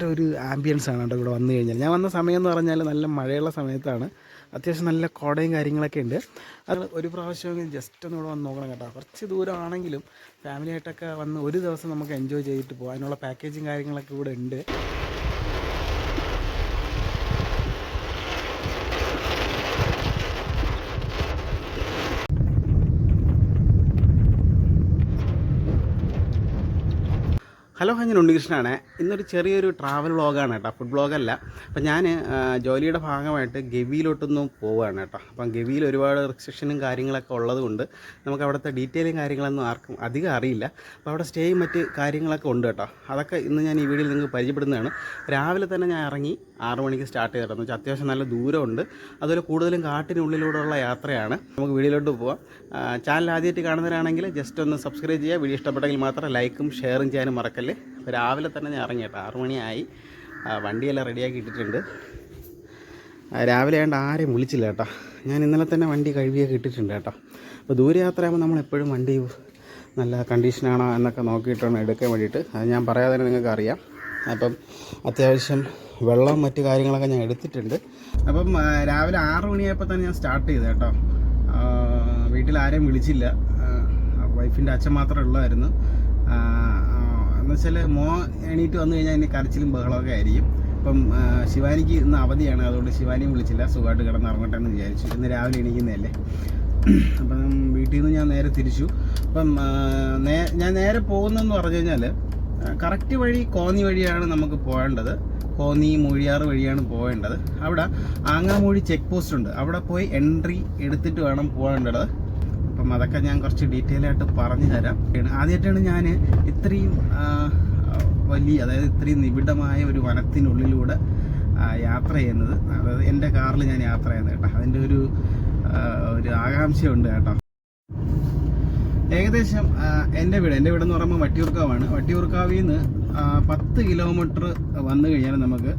ഭയങ്കര ഒരു ആംബിയൻസ് ആണ് കേട്ടോ ഇവിടെ വന്നു കഴിഞ്ഞാൽ. ഞാൻ വന്ന സമയം എന്ന് പറഞ്ഞാൽ നല്ല മഴയുള്ള സമയത്താണ്. അത്യാവശ്യം നല്ല കോടയും കാര്യങ്ങളൊക്കെ ഉണ്ട്. അത് ഒരു പ്രാവശ്യം ജസ്റ്റ് ഒന്ന് ഇവിടെ വന്ന് നോക്കണം കേട്ടോ. കുറച്ച് ദൂരമാണെങ്കിലും ഫാമിലിയായിട്ടൊക്കെ വന്ന് ഒരു ദിവസം നമുക്ക് എൻജോയ് ചെയ്തിട്ട് പോകാം അതിനുള്ള പാക്കേജും കാര്യങ്ങളൊക്കെ ഇവിടെ ഉണ്ട്. ഞാൻ ഉണ്ണികൃഷ്ണനാണ്. ഇന്നൊരു ചെറിയൊരു ട്രാവൽ വ്ളോഗാണ് കേട്ടോ. ഫുഡ് വ്ളോഗല്ല അപ്പം ഞാൻ ജോലിയുടെ ഭാഗമായിട്ട് ഗവിയിലോട്ടൊന്നും പോവുകയാണ് കേട്ടോ. അപ്പം ഗവിയിൽ ഒരുപാട് റിസ്ട്രിക്ഷനും കാര്യങ്ങളൊക്കെ ഉള്ളതുകൊണ്ട് നമുക്ക് അവിടുത്തെ ഡീറ്റെയിലും കാര്യങ്ങളൊന്നും ആർക്കും അധികം അറിയില്ല. അപ്പോൾ അവിടെ സ്റ്റേയും മറ്റ് കാര്യങ്ങളൊക്കെ ഉണ്ട് കേട്ടോ. അതൊക്കെ ഇന്ന് ഞാൻ ഈ വീഡിയോയിൽ നിങ്ങൾക്ക് പരിചയപ്പെടുന്നതാണ്. രാവിലെ തന്നെ ഞാൻ ഇറങ്ങി ആറ് മണിക്ക് സ്റ്റാർട്ട് ചെയ്തിട്ടുണ്ട് വെച്ചാൽ അത്യാവശ്യം നല്ല ദൂരമുണ്ട്. അതുപോലെ കൂടുതലും കാട്ടിനുള്ളിലൂടെയുള്ള യാത്രയാണ്. നമുക്ക് വീഡിയോയിലോട്ട് പോവാം. ചാനൽ ആദ്യമായിട്ട് കാണുന്നവരാണെങ്കിൽ ജസ്റ്റ് ഒന്ന് സബ്സ്ക്രൈബ് ചെയ്യുക. വീഡിയോ ഇഷ്ടപ്പെട്ടെങ്കിൽ മാത്രം ലൈക്കും ഷെയറും ചെയ്യാനും മറക്കല്ലേ. രാവിലെ തന്നെ ഞാൻ ഇറങ്ങി കേട്ടോ. ആറു മണിയായി. വണ്ടിയെല്ലാം റെഡിയാക്കി ഇട്ടിട്ടുണ്ട്. രാവിലെ ആയതുകൊണ്ട് ആരെയും വിളിച്ചില്ല കേട്ടോ. ഞാൻ ഇന്നലെ തന്നെ വണ്ടി കഴുകിയൊക്കെ ഇട്ടിട്ടുണ്ട് കേട്ടോ. അപ്പോൾ ദൂരയാത്രയാകുമ്പോൾ നമ്മൾ എപ്പോഴും വണ്ടി നല്ല കണ്ടീഷനാണോ എന്നൊക്കെ നോക്കിയിട്ടാണ് എടുക്കാൻ വേണ്ടിയിട്ട്. അത് ഞാൻ പറയാതെ നിങ്ങൾക്ക് അറിയാം അപ്പം അത്യാവശ്യം വെള്ളം മറ്റു കാര്യങ്ങളൊക്കെ ഞാൻ എടുത്തിട്ടുണ്ട്. അപ്പം രാവിലെ ആറ് മണിയായപ്പോൾ തന്നെ ഞാൻ സ്റ്റാർട്ട് ചെയ്തു കേട്ടോ. വീട്ടിൽ ആരെയും വിളിച്ചില്ല. വൈഫിന്റെ അച്ഛൻ മാത്രമേ ഉള്ളായിരുന്നു. എന്ന് വെച്ചാൽ മോ എണീറ്റ് വന്നു കഴിഞ്ഞാൽ അതിന്റെ കരച്ചിലും ബഹളമൊക്കെ ആയിരിക്കും. അപ്പം ശിവാനിക്ക് ഇന്ന് അവധിയാണ്. അതുകൊണ്ട് ശിവാനിയും വിളിച്ചില്ല. സുഖമായിട്ട് കിടന്നിറങ്ങട്ടെ എന്ന് വിചാരിച്ചു. ഇന്ന് രാവിലെ എണീക്കുന്നതല്ലേ. അപ്പം വീട്ടിൽ നിന്ന് ഞാൻ നേരെ തിരിച്ചു. അപ്പം ഞാൻ നേരെ പോകുന്നതെന്ന് പറഞ്ഞു കഴിഞ്ഞാൽ കറക്റ്റ് വഴി കോന്നി വഴിയാണ് നമുക്ക് പോകേണ്ടത്. കോന്നി മൂഴിയാറ് വഴിയാണ് പോകേണ്ടത് അവിടെ ആങ്ങാമൂഴി ചെക്ക് പോസ്റ്റ് ഉണ്ട്. അവിടെ പോയി എൻട്രി എടുത്തിട്ട് വേണം പോകേണ്ടത് അപ്പം അതൊക്കെ ഞാൻ കുറച്ച് ഡീറ്റെയിൽ ആയിട്ട് പറഞ്ഞു തരാം. ആദ്യമായിട്ടാണ് ഞാൻ ഇത്രയും വലിയ അതായത് ഇത്രയും നിബിഡമായ ഒരു വനത്തിനുള്ളിലൂടെ യാത്ര ചെയ്യുന്നത്. അതായത് എന്റെ കാറിൽ ഞാൻ യാത്ര ചെയ്യുന്നത് കേട്ടോ. അതിന്റെ ഒരു ഒരു ആകാംക്ഷയുണ്ട് കേട്ടോ. ഏകദേശം എന്റെ വീട് എന്റെ വീടെന്ന് പറയുമ്പോൾ വട്ടിയൂർക്കാവാണ്. വട്ടിയൂർക്കാവിൽ നിന്ന് പത്ത് കിലോമീറ്റർ വന്നു കഴിഞ്ഞാൽ നമുക്ക്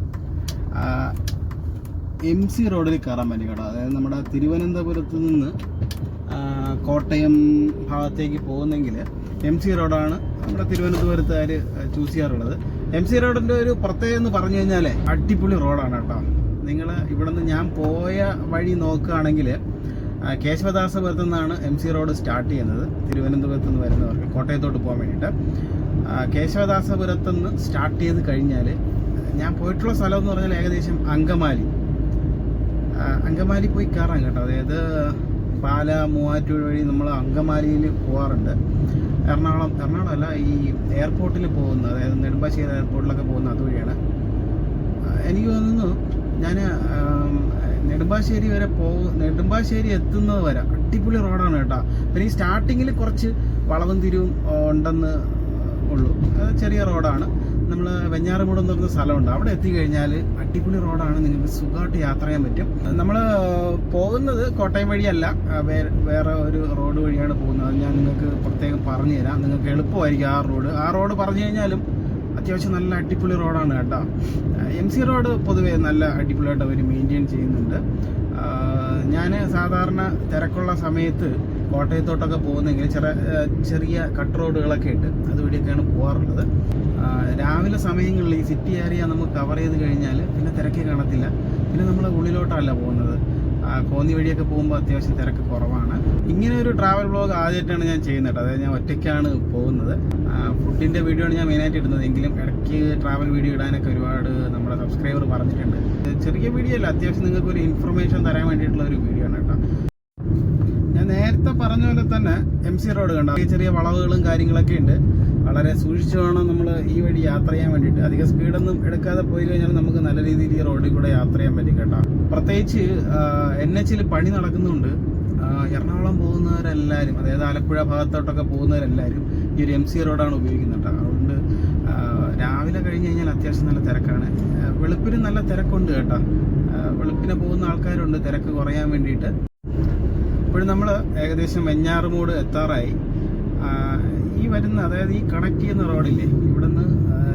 എം സി റോഡിൽ കയറാൻ പറ്റും കേട്ടോ. അതായത് നമ്മുടെ തിരുവനന്തപുരത്ത് നിന്ന് കോട്ടയം ഭാഗത്തേക്ക് പോകുന്നെങ്കിൽ എം സി റോഡാണ് നമ്മുടെ തിരുവനന്തപുരത്തുകാർ ചൂസ് ചെയ്യാറുള്ളത്. എം സി റോഡിന്റെ ഒരു പ്രത്യേകത എന്ന് പറഞ്ഞു കഴിഞ്ഞാൽ അടിപൊളി റോഡാണ് കേട്ടോ. നിങ്ങൾ ഇവിടെ നിന്ന് ഞാൻ പോയ വഴി നോക്കുകയാണെങ്കിൽ കേശവദാസപുരത്തു നിന്നാണ് എം സി റോഡ് സ്റ്റാർട്ട് ചെയ്യുന്നത്. തിരുവനന്തപുരത്ത് നിന്ന് വരുന്നവർക്ക് കോട്ടയത്തോട്ട് പോകാൻ വേണ്ടിയിട്ട്. കേശവദാസപുരത്ത് നിന്ന് സ്റ്റാർട്ട് ചെയ്ത് കഴിഞ്ഞാൽ ഞാൻ പോയിട്ടുള്ള സ്ഥലം എന്ന് പറഞ്ഞാൽ ഏകദേശം അങ്കമാലി. അങ്കമാലി പോയി കയറാം കേട്ടോ. അതായത് പാല മൂവാറ്റൂർ വഴി നമ്മൾ അങ്കമാലിയിൽ പോകാറുണ്ട് എറണാകുളം എറണാകുളം അല്ല ഈ എയർപോർട്ടിൽ പോകുന്ന അതായത് നെടുമ്പാശ്ശേരി എയർപോർട്ടിലൊക്കെ പോകുന്ന അതുവഴിയാണ്. എനിക്ക് തോന്നുന്നു ഞാൻ നെടുമ്പാശ്ശേരി വരെ പോകും നെടുമ്പാശ്ശേരി എത്തുന്നത് വരെ അടിപൊളി റോഡാണ് കേട്ടോ. പിന്നെ ഈ സ്റ്റാർട്ടിങ്ങിൽ കുറച്ച് വളവും തിരിവും ഉണ്ടെന്ന് ഉള്ളൂ. അത് ചെറിയ റോഡാണ്. നമ്മൾ വെഞ്ഞാറമൂട് എന്ന് പറയുന്ന സ്ഥലമുണ്ട്. അവിടെ എത്തിക്കഴിഞ്ഞാൽ അടിപൊളി റോഡാണ്. നിങ്ങൾക്ക് സുഖമായിട്ട് യാത്ര ചെയ്യാൻ പറ്റും. നമ്മൾ പോകുന്നത് കോട്ടയം വഴിയല്ല. വേറെ ഒരു റോഡ് വഴിയാണ് പോകുന്നത്. ഞാൻ നിങ്ങൾക്ക് പ്രത്യേകം പറഞ്ഞു തരാം നിങ്ങൾക്ക് എളുപ്പമായിരിക്കും ആ റോഡ്. ആ റോഡ് പറഞ്ഞു കഴിഞ്ഞാലും അത്യാവശ്യം നല്ല അടിപൊളി റോഡാണ് കേട്ടോ. എം സി റോഡ് പൊതുവേ നല്ല അടിപൊളിയായിട്ട് അവർ മെയിന്റെയിൻ ചെയ്യുന്നുണ്ട്. ഞാൻ സാധാരണ തിരക്കുള്ള സമയത്ത് കോട്ടയത്തോട്ടൊക്കെ പോകുന്നെങ്കിൽ ചെറിയ ചെറിയ കട്ട് റോഡുകളൊക്കെ ഉണ്ട് അതുവഴിയൊക്കെയാണ് പോകാറുള്ളത്. രാവിലെ സമയങ്ങളിൽ ഈ സിറ്റി ഏരിയ നമുക്ക് കവർ ചെയ്ത് കഴിഞ്ഞാൽ പിന്നെ തിരക്കേ കാണത്തില്ല. പിന്നെ നമ്മൾ ഉള്ളിലോട്ടല്ല പോകുന്നത്. കോന്നി വഴിയൊക്കെ പോകുമ്പോൾ അത്യാവശ്യം തിരക്ക് കുറവാണ്. ഇങ്ങനെ ഒരു ട്രാവൽ വ്ളോഗ് ആദ്യമായിട്ടാണ് ഞാൻ ചെയ്യുന്നത് അതായത് ഞാൻ ഒറ്റയ്ക്കാണ് പോകുന്നത്. ഫുഡിന്റെ വീഡിയോ ആണ് ഞാൻ മെയിനായിട്ട് ഇടുന്നത്. എങ്കിലും ഇടയ്ക്ക് ട്രാവൽ വീഡിയോ ഇടാനൊക്കെ ഒരുപാട് നമ്മുടെ സബ്സ്ക്രൈബർ പറഞ്ഞിട്ടുണ്ട്. ചെറിയ വീഡിയോ അല്ല അത്യാവശ്യം നിങ്ങൾക്ക് ഒരു ഇൻഫർമേഷൻ തരാൻ വേണ്ടിയിട്ടുള്ള ഒരു വീഡിയോ ആണ് കേട്ടോ. ഞാൻ നേരത്തെ പറഞ്ഞ പോലെ തന്നെ എം സി റോഡ് കണ്ടോ? ചെറിയ വളവുകളും കാര്യങ്ങളൊക്കെ ഉണ്ട്. വളരെ സൂക്ഷിച്ചു വേണം നമ്മൾ ഈ വഴി യാത്ര ചെയ്യാൻ വേണ്ടിയിട്ട്. അധികം സ്പീഡൊന്നും എടുക്കാതെ പോയി കഴിഞ്ഞാൽ നമുക്ക് നല്ല രീതിയിൽ ഈ റോഡിൽ കൂടെ യാത്ര ചെയ്യാൻ പറ്റും കേട്ടോ. പ്രത്യേകിച്ച് എൻ എച്ചിൽ പണി നടക്കുന്നുണ്ട്. എറണാകുളം പോകുന്നവരെല്ലാവരും അതായത് ആലപ്പുഴ ഭാഗത്തോട്ടൊക്കെ പോകുന്നവരെല്ലാവരും ഈ ഒരു എം സി റോഡാണ് ഉപയോഗിക്കുന്നത് കേട്ടോ അതുകൊണ്ട് രാവിലെ കഴിഞ്ഞ് കഴിഞ്ഞാൽ അത്യാവശ്യം നല്ല തിരക്കാണ്. വെളുപ്പിന് നല്ല തിരക്കുണ്ട് കേട്ടോ. വെളുപ്പിന് പോകുന്ന ആൾക്കാരുണ്ട് തിരക്ക് കുറയാൻ വേണ്ടിയിട്ട്. ഇപ്പോഴും നമ്മൾ ഏകദേശം വെഞ്ഞാറുമൂട് എത്താറായി. ഈ വരുന്ന അതായത് ഈ കണക്ട് ചെയ്യുന്ന റോഡില്ലേ ഇവിടുന്ന്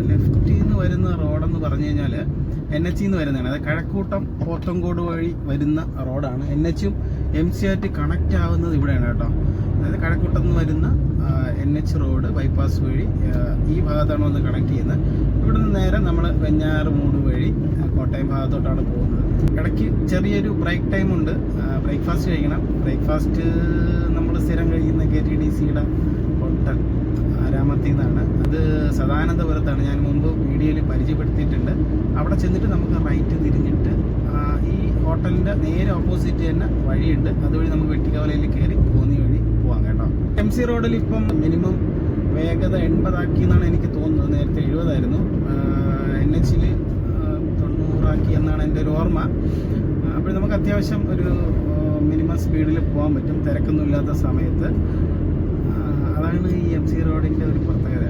ലെഫ്റ്റിൽ നിന്ന് വരുന്ന റോഡെന്ന് പറഞ്ഞു കഴിഞ്ഞാൽ എൻ എച്ച് നിന്ന് വരുന്നതാണ്. അതായത് കഴക്കൂട്ടം പോത്തങ്കോട് വഴി വരുന്ന റോഡാണ്. എൻ എച്ചും എം സി ആയിട്ട് കണക്റ്റ് ആവുന്നത് ഇവിടെയാണ് കേട്ടോ. അതായത് കഴക്കൂട്ടത്ത് നിന്ന് വരുന്ന എൻ എച്ച് റോഡ് ബൈപ്പാസ് വഴി ഈ ഭാഗത്താണ് വന്ന് കണക്ട് ചെയ്യുന്നത്. ഇവിടെ നിന്ന് നേരെ നമ്മൾ വെഞ്ഞാറ് മൂട് വഴി കോട്ടയം ഭാഗത്തോട്ടാണ് പോകുന്നത്. ഇടയ്ക്ക് ചെറിയൊരു ബ്രേക്ക് ടൈം ഉണ്ട്. ബ്രേക്ക്ഫാസ്റ്റ് കഴിക്കണം. ബ്രേക്ക്ഫാസ്റ്റ് നമ്മൾ സ്ഥിരം കഴിക്കുന്ന കെ ടി ഡി സിയുടെ ഹോട്ടൽ ആരാമത്തിൽ നിന്നാണ് അത് സദാനന്ദപുരത്താണ്. ഞാൻ മുമ്പ് വീഡിയോയിൽ പരിചയപ്പെടുത്തിയിട്ടുണ്ട്. അവിടെ ചെന്നിട്ട് നമുക്ക് റൈറ്റ് തിരിഞ്ഞിട്ട് ഈ ഹോട്ടലിന്റെ നേരെ ഓപ്പോസിറ്റ് തന്നെ വഴിയുണ്ട്. അതുവഴി നമുക്ക് വെട്ടിക്കവലയിൽ കയറി കോന്നി വഴി പോവാം കേട്ടോ. എം സി റോഡിൽ ഇപ്പം മിനിമം വേഗത എൺപതാക്കി എന്നാണ് എനിക്ക് തോന്നുന്നത്. നേരത്തെ എഴുപതായിരുന്നു. എൻ എച്ചിൽ തൊണ്ണൂറാക്കി എന്നാണ് എന്റെ ഒരു ഓർമ്മ. അപ്പോൾ നമുക്ക് അത്യാവശ്യം ഒരു മിനിമം സ്പീഡിൽ പോകാൻ പറ്റും. തിരക്കൊന്നും ഇല്ലാത്ത സമയത്ത് അതാണ് ഈ എം സി റോഡിന്റെ ഒരു പ്രത്യേകത.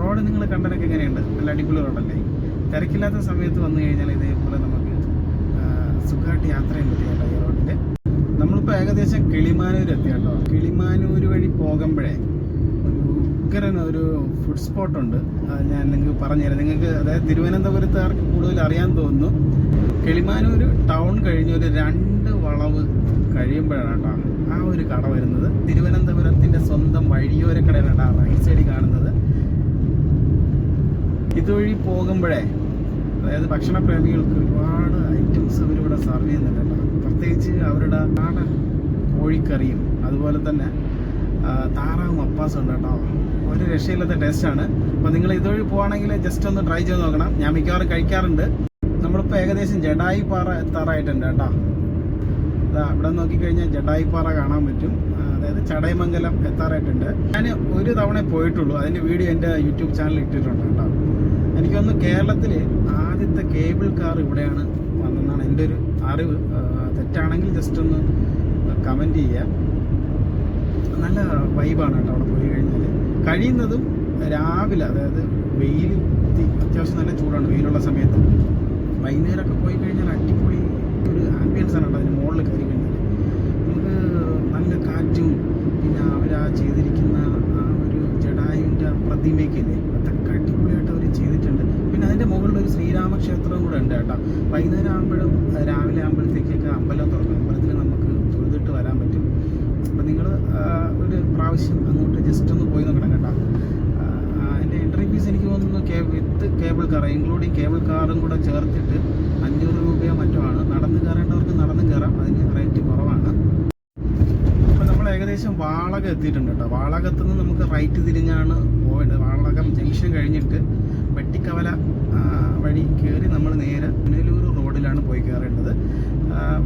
റോഡ് നിങ്ങൾ കണ്ടനൊക്കെ എങ്ങനെയുണ്ട്? നല്ല അടിപൊളി റോഡല്ലേ? തിരക്കില്ലാത്ത സമയത്ത് വന്നു കഴിഞ്ഞാൽ ഇതേപോലെ നമുക്ക് സുഖമായിട്ട് യാത്ര ചെയ്യാൻ പറ്റും കേട്ടോ ഈ റോഡിൽ നമ്മളിപ്പോൾ ഏകദേശം കിളിമാനൂർ എത്തി കേട്ടോ. കിളിമാനൂർ വഴി പോകുമ്പോഴേ ഉഗ്രൻ ഒരു ഫുഡ് സ്പോട്ടുണ്ട് അത് ഞാൻ നിങ്ങൾക്ക് പറഞ്ഞുതരാം. നിങ്ങൾക്ക് അതായത് തിരുവനന്തപുരത്തുകാർക്ക് കൂടുതൽ അറിയാൻ തോന്നുന്നു. കിളിമാനൂർ ടൗൺ കഴിഞ്ഞ് ഒരു രണ്ട് വളവ് കഴിയുമ്പോഴാണ് കേട്ടോ ആ ഒരു കട വരുന്നത്. തിരുവനന്തപുരത്തിന്റെ സ്വന്തം വഴിയോര കടയാണ് റൈറ്റ് സൈഡിൽ കാണുന്നത്. ഇതുവഴി പോകുമ്പോഴേ അതായത് ഭക്ഷണപ്രേമികൾക്ക് ഒരുപാട് ഐറ്റംസ് അവരിവിടെ സെർവ് ചെയ്യുന്നുണ്ട് പ്രത്യേകിച്ച് അവരുടെ നാടൻ കോഴിക്കറിയും അതുപോലെ തന്നെ താറാവും അപ്പാസും ഉണ്ട് കേട്ടോ. ഒരു രക്ഷയില്ലാത്ത ടേസ്റ്റാണ് അപ്പോൾ നിങ്ങൾ ഇതുവഴി പോവാണെങ്കിൽ ജസ്റ്റ് ഒന്ന് ട്രൈ ചെയ്ത് നോക്കണം. ഞാൻ മിക്കവാറും കഴിക്കാറുണ്ട്. നമ്മളിപ്പോൾ ഏകദേശം ജഡായി പാറ എത്താറായിട്ടുണ്ട് കേട്ടോ. അതാ ഇവിടെ നോക്കിക്കഴിഞ്ഞാൽ ജഡായി പാറ കാണാൻ പറ്റും. അതായത് ചടയമംഗലം എത്താറായിട്ടുണ്ട്. ഞാൻ ഒരു തവണ പോയിട്ടുള്ളൂ. അതിന്റെ വീഡിയോ എന്റെ യൂട്യൂബ് ചാനലിൽ ഇട്ടിട്ടുണ്ട് കേട്ടോ. എനിക്കൊന്ന് കേരളത്തിൽ ആദ്യത്തെ കേബിൾ കാർ ഇവിടെയാണ് വന്നെന്നാണ് എന്റെ ഒരു അറിവ്. തെറ്റാണെങ്കിൽ ജസ്റ്റ് ഒന്ന് കമന്റ് ചെയ്യുക നല്ല വൈബാണ് കേട്ടോ അവിടെ പോയി കഴിഞ്ഞാൽ കഴിയുന്നതും രാവിലെ അതായത് വെയിൽ അത്യാവശ്യം നല്ല ചൂടാണ് വെയിലുള്ള സമയത്ത്. വൈകുന്നേരമൊക്കെ പോയി കഴിഞ്ഞാൽ അടിപൊളി ഒരു ആംബിയൻസ് ആണ് കേട്ടോ അതിന് മുകളിൽ കയറി കഴിഞ്ഞാൽ നമുക്ക് നല്ല കാറ്റും പിന്നെ അവർ ആ ചെയ്തിരിക്കുന്ന ആ ഒരു ജഡായുവിന്റെ പ്രതിമയ്ക്കില്ലേ അതൊക്കെ അടിപൊളിയായിട്ട് അവർ ചെയ്തിട്ടുണ്ട്. പിന്നെ അതിന്റെ മുകളിൽ ഒരു ശ്രീരാമക്ഷേത്രവും കൂടെ ഉണ്ട് കേട്ടോ. വൈകുന്നേരം ആകുമ്പോഴും രാവിലെ ആകുമ്പോഴത്തേക്കൊക്കെ അമ്പലം തുറക്കും. അമ്പലത്തിൽ നമുക്ക് തൊഴുതിട്ട് വരാൻ പറ്റും. അപ്പം നിങ്ങൾ ഒരു പ്രാവശ്യം അങ്ങോട്ട് ജസ്റ്റ് ഒന്ന് പോയി നോക്കണം കേട്ടോ. അതിന്റെ എൻട്രി ഫീസ് എനിക്ക് തോന്നുന്നു with cable car including cable കാറും കൂടെ ചേർത്തിട്ട് അഞ്ഞൂറ് രൂപയോ മറ്റോ ആണ്. നടന്ന് കയറേണ്ടവർക്ക് നടന്ന് കയറാം. അതിന് റേറ്റ് കുറവാണ്. അപ്പം നമ്മൾ ഏകദേശം വാളക എത്തിയിട്ടുണ്ട് കേട്ടോ. വാളകത്ത് നിന്ന് നമുക്ക് റൈറ്റ് തിരിഞ്ഞാണ് പോവേണ്ടത്. വാളകം ജംഗ്ഷൻ കഴിഞ്ഞിട്ട് വെട്ടിക്കവല വഴി കയറി നമ്മൾ നേരെ പുനലൂർ റോഡിലാണ് പോയി കയറേണ്ടത്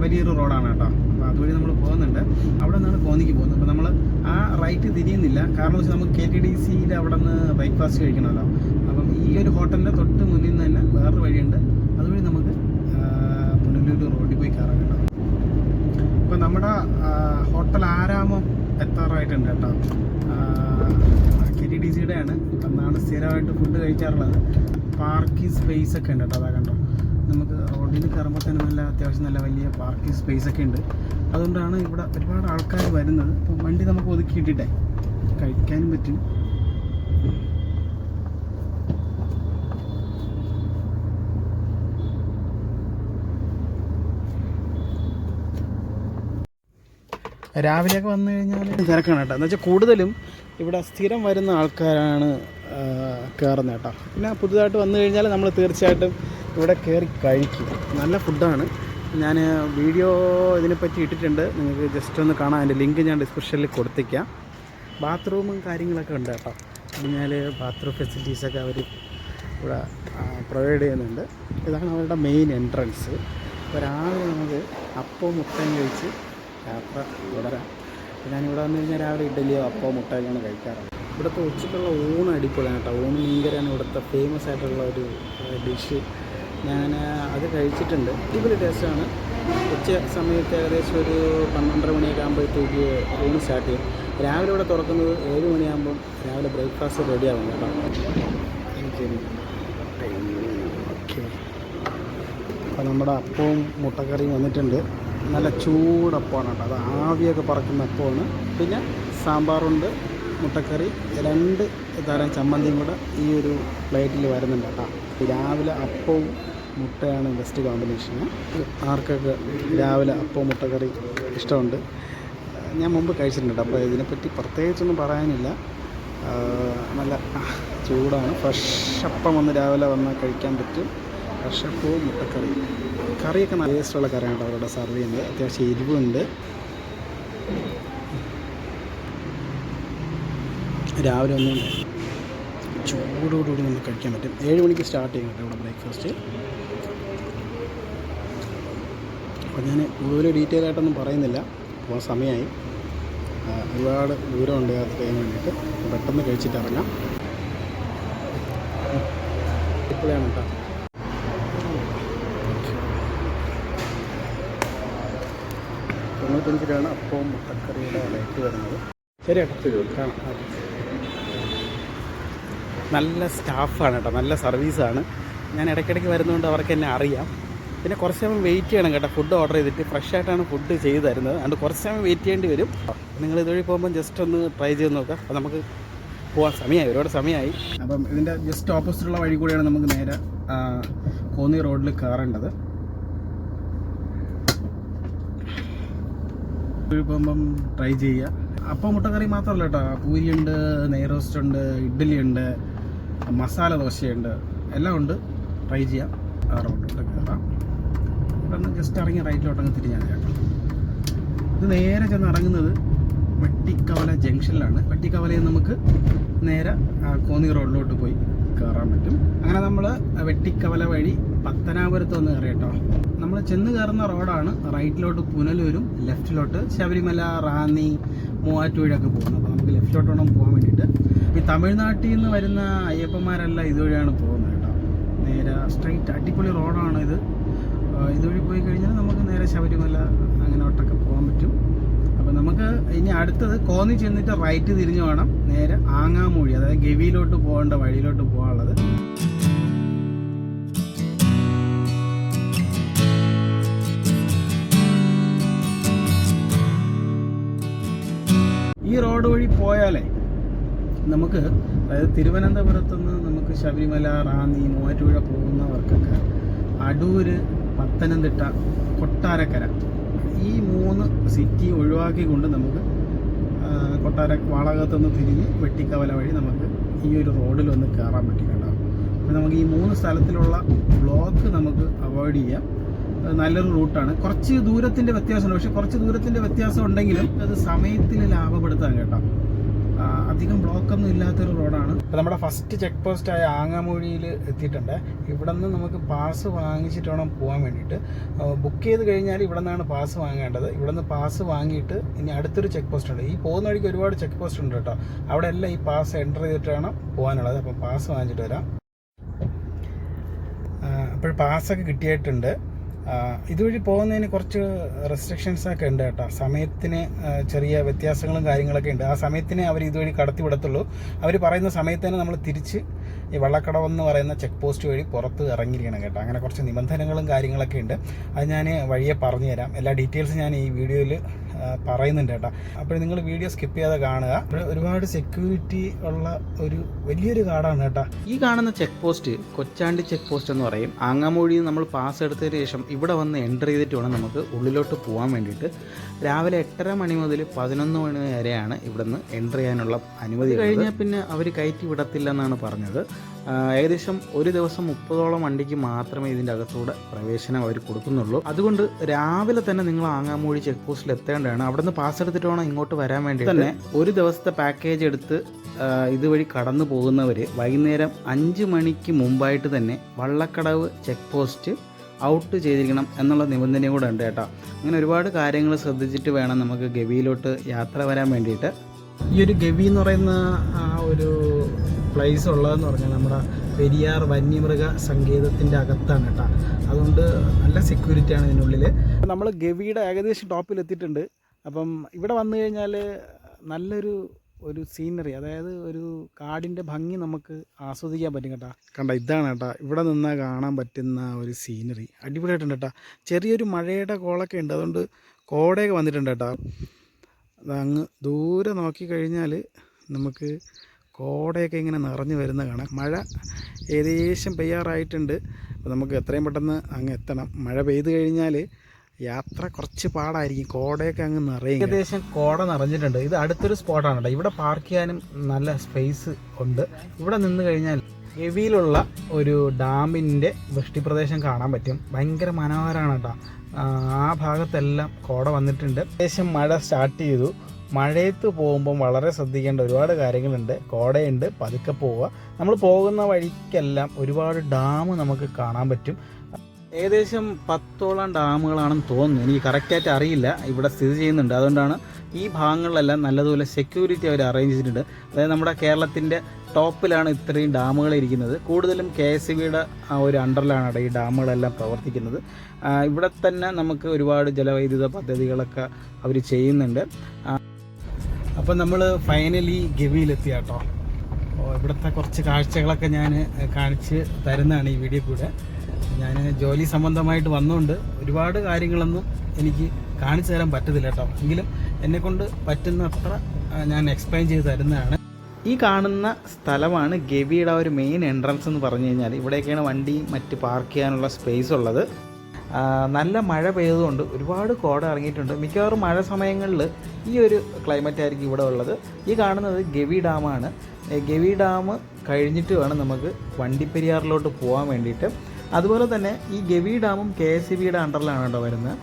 വലിയൊരു റോഡാണ് കേട്ടോ. അപ്പോൾ അതുവഴി നമ്മൾ പോകുന്നുണ്ട്. അവിടെ നിന്നാണ് കോന്നിക്ക് പോകുന്നത്. അപ്പോൾ നമ്മൾ ആ റൈറ്റ് തിരിയുന്നില്ല. കാരണം വെച്ചാൽ നമുക്ക് കെ ടി ഡി സിയിൽ അവിടെ നിന്ന് ബ്രേക്ക്ഫാസ്റ്റ് കഴിക്കണമല്ലോ. അപ്പം ഈ ഒരു ഹോട്ടലിന്റെ തൊട്ട് മുന്നിൽ നിന്ന് തന്നെ വേറൊരു വഴിയുണ്ട്. അതുവഴി നമുക്ക് പുനലൂർ റോഡിൽ പോയി കയറാം കേട്ടോ. ഇപ്പം നമ്മുടെ ഹോട്ടൽ ആരാമം എത്താറായിട്ടുണ്ട് കേട്ടോ. ടി സിയുടെ ആണ് അന്നാണ് സ്ഥിരമായിട്ട് ഫുഡ് കഴിക്കാറുള്ളത്. പാർക്കിംഗ് സ്പേസ് ഒക്കെ ഉണ്ട് കേട്ടോ അതാ കണ്ടോ. നമുക്ക് റോഡിൽ കയറുമ്പോൾ തന്നെ നല്ല അത്യാവശ്യം നല്ല വലിയ പാർക്കിംഗ് സ്പേസ് ഒക്കെ ഉണ്ട്. അതുകൊണ്ടാണ് ഇവിടെ ഒരുപാട് ആൾക്കാർ വരുന്നത്. അപ്പം വണ്ടി നമുക്ക് ഒതുക്കി ഒതുക്കിയിട്ടിട്ടേ കഴിക്കാനും പറ്റും. രാവിലെയൊക്കെ വന്നു കഴിഞ്ഞാൽ തിരക്കാണ് കേട്ടോ. എന്ന് വെച്ചാൽ കൂടുതലും ഇവിടെ സ്ഥിരം വരുന്ന ആൾക്കാരാണ് കയറുന്നത് കേട്ടോ. പിന്നെ പുതുതായിട്ട് വന്നു കഴിഞ്ഞാൽ നമ്മൾ തീർച്ചയായിട്ടും ഇവിടെ കയറി കഴിക്കും. നല്ല ഫുഡാണ്. ഞാൻ വീഡിയോ ഇതിനെപ്പറ്റി ഇട്ടിട്ടുണ്ട്. നിങ്ങൾക്ക് ജസ്റ്റ് ഒന്ന് കാണാം. അതിന്റെ ലിങ്ക് ഞാൻ ഡിസ്ക്രിപ്ഷനിൽ കൊടുത്തേക്കാം. ബാത്റൂമും കാര്യങ്ങളൊക്കെ ഉണ്ട് കേട്ടോ. കഴിഞ്ഞാൽ ബാത്റൂം ഫെസിലിറ്റീസൊക്കെ അവർ ഇവിടെ പ്രൊവൈഡ് ചെയ്യുന്നുണ്ട്. ഇതാണ് അവരുടെ മെയിൻ എൻട്രൻസ് ഒരാൾ നമുക്ക് അപ്പവും മുട്ടയും കഴിച്ച് യാത്ര തുടരാം. അപ്പോൾ ഞാനിവിടെ വന്നു കഴിഞ്ഞാൽ രാവിലെ ഇഡ്ഡലിയോ അപ്പോ മുട്ടയൊക്കെയാണ് കഴിക്കാറുള്ളത്. ഇവിടുത്തെ ഉച്ചക്കുള്ള ഊണ് അടിപൊളിയാണ് കേട്ടോ. ഊണ് മീൻകറിയാണ് ഇവിടുത്തെ ഫേമസ് ആയിട്ടുള്ള ഒരു ഡിഷ് ഞാൻ അത് കഴിച്ചിട്ടുണ്ട്. അടിപൊളി ടേസ്റ്റാണ് ഉച്ച സമയത്ത് ഏകദേശം ഒരു പന്ത്രണ്ടര മണിയൊക്കെ ആകുമ്പോഴത്തേക്ക് ഊണ് സ്റ്റാർട്ട് ചെയ്യും. രാവിലെ ഇവിടെ തുറക്കുന്നത് ഏഴ് മണിയാകുമ്പം രാവിലെ ബ്രേക്ക്ഫാസ്റ്റ് റെഡി ആവും കേട്ടോ. അപ്പോൾ നമ്മുടെ അപ്പവും മുട്ടക്കറിയും വന്നിട്ടുണ്ട്. നല്ല ചൂടപ്പമാണ് കേട്ടോ. അത് ആവിയൊക്കെ പറക്കുന്ന അപ്പമാണ്. പിന്നെ സാമ്പാറുണ്ട് മുട്ടക്കറി രണ്ട് തരം ചമ്മന്തിയും കൂടെ ഈ ഒരു പ്ലേറ്റിൽ വരുന്നുണ്ട് കേട്ടോ. രാവിലെ അപ്പവും മുട്ടയാണ് ബെസ്റ്റ് കോമ്പിനേഷൻ ആർക്കൊക്കെ രാവിലെ അപ്പവും മുട്ടക്കറി ഇഷ്ടമുണ്ട്? ഞാൻ മുമ്പ് കഴിച്ചിട്ടുണ്ട് അപ്പോൾ ഇതിനെപ്പറ്റി പ്രത്യേകിച്ചൊന്നും പറയാനില്ല. നല്ല ചൂടാണ്. ഫ്രഷ് അപ്പം വന്ന് രാവിലെ വന്നാൽ കഴിക്കാൻ പറ്റും. ഫ്രഷ് അപ്പവും മുട്ടക്കറി കറിയൊക്കെ നല്ല ടേസ്റ്റുള്ള കറിയാണ് അവരുടെ സർവ് ചെയ്യുന്നത്. അത്യാവശ്യം എരിവുണ്ട്. രാവിലെ ഒന്നും ചൂടോടുകൂടി നമുക്ക് കഴിക്കാൻ പറ്റും. ഏഴ് മണിക്ക് സ്റ്റാർട്ട് ചെയ്യണം ഇവിടെ ബ്രേക്ക്ഫാസ്റ്റ് അപ്പോൾ ഞാൻ കൂടുതൽ ഡീറ്റെയിൽ ആയിട്ടൊന്നും പറയുന്നില്ല. പോകാൻ സമയമായി. ഒരുപാട് ദൂരമുണ്ട് അത് കഴിയാൻ വേണ്ടിയിട്ട്. അപ്പോൾ പെട്ടെന്ന് കഴിച്ചിട്ട് ഇറങ്ങാം. ഇപ്പോഴാണ് കേട്ടോ. തൊണ്ണൂറ്റഞ്ച് അപ്പവും മുട്ടക്കറിയുടെ റേറ്റ് വരുന്നത്. ശരി നല്ല സ്റ്റാഫാണ് കേട്ടോ നല്ല സർവീസാണ്. ഞാൻ ഇടയ്ക്കിടയ്ക്ക് വരുന്നതുകൊണ്ട് അവർക്ക് എന്നെ അറിയാം. പിന്നെ കുറച്ച് സമയം വെയിറ്റ് ചെയ്യണം കേട്ടോ ഫുഡ് ഓർഡർ ചെയ്തിട്ട് ഫ്രഷ് ആയിട്ടാണ് ഫുഡ് ചെയ്ത് തരുന്നത്. അതുകൊണ്ട് കുറച്ച് സമയം വെയിറ്റ് ചെയ്യേണ്ടി വരും. നിങ്ങൾ ഇതുവഴി പോകുമ്പോൾ ജസ്റ്റ് ഒന്ന് ട്രൈ ചെയ്ത് നോക്കാം. അപ്പോൾ നമുക്ക് പോകാൻ സമയമായി ഒരുപാട് സമയമായി. അപ്പം ഇതിന്റെ ജസ്റ്റ് ഓപ്പോസിറ്റുള്ള വഴി കൂടെയാണ് നമുക്ക് നേരെ കോന്നി റോഡിൽ കയറേണ്ടത് ഇതുവഴി പോകുമ്പം ട്രൈ ചെയ്യുക. അപ്പം മുട്ടക്കറി മാത്രമല്ല കേട്ടോ. പൂരിയുണ്ട് നെയ്റോസ്റ്റ് ഉണ്ട് ഇഡ്ഡലി ഉണ്ട് മസാല ദോശയുണ്ട്. എല്ലാം ഉണ്ട്. ട്രൈ ചെയ്യാം. റോഡിലോട്ട് കയറാം ഇവിടെ ജസ്റ്റ് ഇറങ്ങി റൈറ്റിലോട്ടങ്ങ് തിരിഞ്ഞാൽ കേട്ടോ. ഇത് നേരെ ചെന്ന് ഇറങ്ങുന്നത് വെട്ടിക്കവല ജംഗ്ഷനിലാണ്. വെട്ടിക്കവലയിൽ നമുക്ക് നേരെ കോന്നി റോഡിലോട്ട് പോയി കയറാൻ പറ്റും. അങ്ങനെ നമ്മൾ വെട്ടിക്കവല വഴി പത്തനാപുരത്ത് വന്ന് കയറി കേട്ടോ. നമ്മൾ ചെന്ന് കയറുന്ന റോഡാണ്. റൈറ്റിലോട്ട് പുനലൂരും ലെഫ്റ്റിലോട്ട് ശബരിമല റാന്നി മൂവാറ്റുപുഴയൊക്കെ പോകുന്നത്. അപ്പോൾ നമുക്ക് ലെഫ്റ്റിലോട്ട് വേണം പോകാൻ വേണ്ടിയിട്ട്. ഈ തമിഴ്നാട്ടിൽ നിന്ന് വരുന്ന അയ്യപ്പന്മാരല്ല ഇതുവഴിയാണ് പോകുന്നത് കേട്ടോ. നേരെ സ്ട്രൈറ്റ് അടിപൊളി റോഡാണ് ഇത്. ഇതുവഴി പോയി കഴിഞ്ഞാൽ നമുക്ക് നേരെ ശബരിമല അങ്ങനോട്ടൊക്കെ പോകാൻ പറ്റും. അപ്പോൾ നമുക്ക് ഇനി അടുത്തത് കോന്നി ചെന്നിട്ട് റൈറ്റ് തിരിഞ്ഞു വേണം. നേരെ ആങ്ങാമൂഴി അതായത് ഗവിയിലോട്ട് പോകേണ്ട വഴിയിലോട്ട് പോകാനുള്ളത്. റോഡ് വഴി പോയാലേ നമുക്ക് അതായത് തിരുവനന്തപുരത്ത് നിന്ന് നമുക്ക് ശബരിമല റാന്നി മൂവാറ്റുപുഴ പോകുന്നവർക്കൊക്കെ അടൂര് പത്തനംതിട്ട കൊട്ടാരക്കര ഈ മൂന്ന് സിറ്റി ഒഴിവാക്കിക്കൊണ്ട് നമുക്ക് കൊട്ടാര വാളകത്തുനിന്ന് തിരിഞ്ഞ് വെട്ടിക്കവല വഴി നമുക്ക് ഈ ഒരു റോഡിൽ ഒന്ന് കയറാൻ പറ്റിയിട്ടുണ്ടാകും അപ്പോൾ നമുക്ക് ഈ മൂന്ന് സ്ഥലത്തിലുള്ള ബ്ലോക്ക് നമുക്ക് അവോയ്ഡ് ചെയ്യാം. നല്ലൊരു റൂട്ടാണ്. കുറച്ച് ദൂരത്തിന്റെ വ്യത്യാസമുണ്ട്. പക്ഷെ കുറച്ച് ദൂരത്തിന്റെ വ്യത്യാസം ഉണ്ടെങ്കിലും അത് സമയത്തിൽ ലാഭപ്പെടുത്താൻ കേട്ടോ. അധികം ബ്ലോക്കൊന്നും ഇല്ലാത്തൊരു റോഡാണ്. അപ്പോൾ നമ്മുടെ ഫസ്റ്റ് ചെക്ക് പോസ്റ്റ് ആയ ആങ്ങാമൂഴിയിൽ എത്തിയിട്ടുണ്ട്. ഇവിടെ നിന്ന് നമുക്ക് പാസ് വാങ്ങിച്ചിട്ട് വേണം പോകാൻ വേണ്ടിയിട്ട്. ബുക്ക് ചെയ്ത് കഴിഞ്ഞാൽ ഇവിടെ നിന്നാണ് പാസ് വാങ്ങേണ്ടത്. ഇവിടെ നിന്ന് പാസ് വാങ്ങിയിട്ട് ഇനി അടുത്തൊരു ചെക്ക് പോസ്റ്റ് ഉണ്ട്. ഈ പോകുന്ന വഴിക്ക് ഒരുപാട് ചെക്ക് പോസ്റ്റ് ഉണ്ട് കേട്ടോ. അവിടെ എല്ലാം ഈ പാസ് എന്റർ ചെയ്തിട്ട് വേണം പോകാനുള്ളത് അപ്പം പാസ് വാങ്ങിച്ചിട്ട് വരാം. അപ്പോൾ പാസ്സൊക്കെ കിട്ടിയിട്ടുണ്ട്. ഇതുവഴി പോകുന്നതിന് കുറച്ച് റെസ്ട്രിക്ഷൻസ് ഒക്കെ ഉണ്ട് കേട്ടോ. സമയത്തിന് ചെറിയ വ്യത്യാസങ്ങളും കാര്യങ്ങളൊക്കെ ഉണ്ട്. ആ സമയത്തിന് അവർ ഇതുവഴി കടത്തി വിടത്തുള്ളൂ. അവർ പറയുന്ന സമയത്ത് തന്നെ നമ്മൾ തിരിച്ച് ഈ വള്ളക്കടവ് എന്ന് പറയുന്ന ചെക്ക് പോസ്റ്റ് വഴി പുറത്ത് ഇറങ്ങിയിരിക്കണം കേട്ടോ. അങ്ങനെ കുറച്ച് നിബന്ധനകളും കാര്യങ്ങളൊക്കെ ഉണ്ട്. അത് ഞാൻ വഴിയെ പറഞ്ഞുതരാം. എല്ലാ ഡീറ്റെയിൽസും ഞാൻ ഈ വീഡിയോയിൽ പറയുന്നുണ്ട് കേട്ടോ. അപ്പോൾ നിങ്ങൾ വീഡിയോ സ്കിപ്പ് ചെയ്യാതെ കാണുക. ഇവിടെ ഒരുപാട് സെക്യൂരിറ്റി ഉള്ള ഒരു വലിയൊരു കാടാണ് കേട്ടോ. ഈ കാണുന്ന check post Kochandi check post എന്ന് പറയും. ആങ്ങാമൂഴിയിൽ നമ്മൾ പാസ് എടുത്തതിന് ശേഷം ഇവിടെ വന്ന് എന്റർ ചെയ്തിട്ട് വേണം നമുക്ക് ഉള്ളിലോട്ട് പോകാൻ വേണ്ടിയിട്ട്. രാവിലെ എട്ടര മണി മുതൽ പതിനൊന്ന് മണി വരെയാണ് ഇവിടുന്ന് എന്റർ ചെയ്യാനുള്ള അനുമതി കഴിഞ്ഞാൽ പിന്നെ അവർ കയറ്റി വിടത്തില്ലെന്നാണ് പറഞ്ഞത്. ഏകദേശം ഒരു ദിവസം മുപ്പതോളം വണ്ടിക്ക് മാത്രമേ ഇതിന്റെ അകത്തൂടെ പ്രവേശനം അവർ കൊടുക്കുന്നുള്ളൂ. അതുകൊണ്ട് രാവിലെ തന്നെ നിങ്ങൾ ആങ്ങാമൂഴി ചെക്ക് പോസ്റ്റിൽ എത്തേണ്ടതാണ്. അവിടെ നിന്ന് പാസ് എടുത്തിട്ട് വേണം ഇങ്ങോട്ട് വരാൻ വേണ്ടി തന്നെ ഒരു ദിവസത്തെ പാക്കേജ് എടുത്ത് ഇതുവഴി കടന്നു പോകുന്നവർ വൈകുന്നേരം അഞ്ച് മണിക്ക് മുമ്പായിട്ട് തന്നെ വള്ളക്കടവ് ചെക്ക് പോസ്റ്റ് ഔട്ട് ചെയ്തിരിക്കണം എന്നുള്ള നിബന്ധനയും കൂടെ ഉണ്ട് കേട്ടോ. അങ്ങനെ ഒരുപാട് കാര്യങ്ങൾ ശ്രദ്ധിച്ചിട്ട് വേണം നമുക്ക് ഗവിയിലോട്ട് യാത്ര വരാൻ വേണ്ടിയിട്ട്. ഈ ഒരു ഗവി എന്ന് പറയുന്ന ആ ഒരു പ്ലേസ് ഉള്ളതെന്ന് പറഞ്ഞാൽ നമ്മുടെ പെരിയാർ വന്യമൃഗ സങ്കേതത്തിന്റെ അകത്താണ് കേട്ടോ. അതുകൊണ്ട് നല്ല സെക്യൂരിറ്റിയാണ് ഇതിനുള്ളിൽ. നമ്മൾ ഗവിയുടെ ഏകദേശം ടോപ്പിൽ എത്തിയിട്ടുണ്ട്. അപ്പം ഇവിടെ വന്നു കഴിഞ്ഞാൽ നല്ലൊരു ഒരു സീനറി അതായത് ഒരു കാടിന്റെ ഭംഗി നമുക്ക് ആസ്വദിക്കാൻ പറ്റും കേട്ടോ. കണ്ട ഇതാണ് കേട്ടോ. ഇവിടെ നിന്നാൽ കാണാൻ പറ്റുന്ന ഒരു സീനറി അടിപൊളിയായിട്ടുണ്ട് കേട്ടോ. ചെറിയൊരു മഴയുടെ കോളൊക്കെ ഉണ്ട്. അതുകൊണ്ട് കോടയൊക്കെ വന്നിട്ടുണ്ട് കേട്ടോ. അങ്ങ് ദൂരെ നോക്കിക്കഴിഞ്ഞാൽ നമുക്ക് കോടയൊക്കെ ഇങ്ങനെ നിറഞ്ഞു വരുന്ന കാണാം. മഴ ഏകദേശം പെയ്യാറായിട്ടുണ്ട്. അപ്പോൾ നമുക്ക് എത്രയും പെട്ടെന്ന് അങ്ങ് എത്തണം. മഴ പെയ്ത് കഴിഞ്ഞാൽ യാത്ര കുറച്ച് പാടായിരിക്കും. കോടയൊക്കെ അങ്ങ് നിറയും. ഏകദേശം കോട നിറഞ്ഞിട്ടുണ്ട്. ഇത് അടുത്തൊരു സ്പോട്ടാണ് ഇവിടെ പാർക്ക് ചെയ്യാനും നല്ല സ്പേസ് ഉണ്ട്. ഇവിടെ നിന്ന് കഴിഞ്ഞാൽ ഗവിയിലുള്ള ഒരു ഡാമിന്റെ വൃഷ്ടിപ്രദേശം കാണാൻ പറ്റും. ഭയങ്കര മനോഹരമാണ് കേട്ടോ. ആ, ഭാഗത്തെല്ലാം കോട വന്നിട്ടുണ്ട്. ഏകദേശം മഴ സ്റ്റാർട്ട് ചെയ്തു. മഴയത്ത് പോകുമ്പം വളരെ ശ്രദ്ധിക്കേണ്ട ഒരുപാട് കാര്യങ്ങളുണ്ട്. കോടയുണ്ട്. പതുക്കെ പോവുക. നമ്മൾ പോകുന്ന വഴിക്കെല്ലാം ഒരുപാട് ഡാം നമുക്ക് കാണാൻ പറ്റും. ഏകദേശം പത്തോളം ഡാമുകളാണെന്ന് തോന്നുന്നു. എനിക്ക് കറക്റ്റായിട്ട് അറിയില്ല. ഇവിടെ സ്ഥിതി ചെയ്യുന്നുണ്ട്. അതുകൊണ്ടാണ് ഈ ഭാഗങ്ങളിലെല്ലാം നല്ലതുപോലെ സെക്യൂരിറ്റി അവർ അറേഞ്ച് ചെയ്തിട്ടുണ്ട്. അതായത് നമ്മുടെ കേരളത്തിന്റെ ടോപ്പിലാണ് ഇത്രയും ഡാമുകൾ ഇരിക്കുന്നത്. കൂടുതലും കെ എസ് ബിയുടെ ആ ഒരു അണ്ടറിലാണ് ഈ ഡാമുകളെല്ലാം പ്രവർത്തിക്കുന്നത്. ഇവിടെ തന്നെ നമുക്ക് ഒരുപാട് ജലവൈദ്യുത പദ്ധതികളൊക്കെ അവർ ചെയ്യുന്നുണ്ട്. അപ്പം നമ്മൾ ഫൈനലി ഗവിയിലെത്തി കേട്ടോ ഇവിടുത്തെ കുറച്ച് കാഴ്ചകളൊക്കെ ഞാൻ കാണിച്ച് തരുന്നതാണ് ഈ വീഡിയോ കൂടെ. ഞാൻ ജോലി സംബന്ധമായിട്ട് വന്നുകൊണ്ട് ഒരുപാട് കാര്യങ്ങളൊന്നും എനിക്ക് കാണിച്ചു തരാൻ പറ്റത്തില്ല കേട്ടോ. എങ്കിലും എന്നെക്കൊണ്ട് പറ്റുന്നത്ര ഞാൻ എക്സ്പ്ലെയിൻ ചെയ്ത് തരുന്നതാണ്. ഈ കാണുന്ന സ്ഥലമാണ് ഗവിയുടെ ഒരു മെയിൻ എൻട്രൻസ് എന്ന് പറഞ്ഞു കഴിഞ്ഞാൽ. ഇവിടെയൊക്കെയാണ് വണ്ടി മറ്റ് പാർക്ക് ചെയ്യാനുള്ള സ്പേസ് ഉള്ളത്. നല്ല മഴ പെയ്തുകൊണ്ട് ഒരുപാട് കോട ഇറങ്ങിയിട്ടുണ്ട്. മിക്കവാറും മഴ സമയങ്ങളിൽ ഈ ഒരു ക്ലൈമറ്റ് ആയിരിക്കും ഇവിടെ ഉള്ളത്. ഈ കാണുന്നത് ഗവി ഡാമാണ് ഗവി ഡാം കഴിഞ്ഞിട്ട് വേണം നമുക്ക് വണ്ടിപ്പെരിയാറിലോട്ട് പോകാൻ വേണ്ടിയിട്ട്. അതുപോലെ തന്നെ ഈ ഗവി ഡാമും കെ എസ് സി ബിയുടെ അണ്ടറിലാണ് കേട്ടോ വരുന്നത്.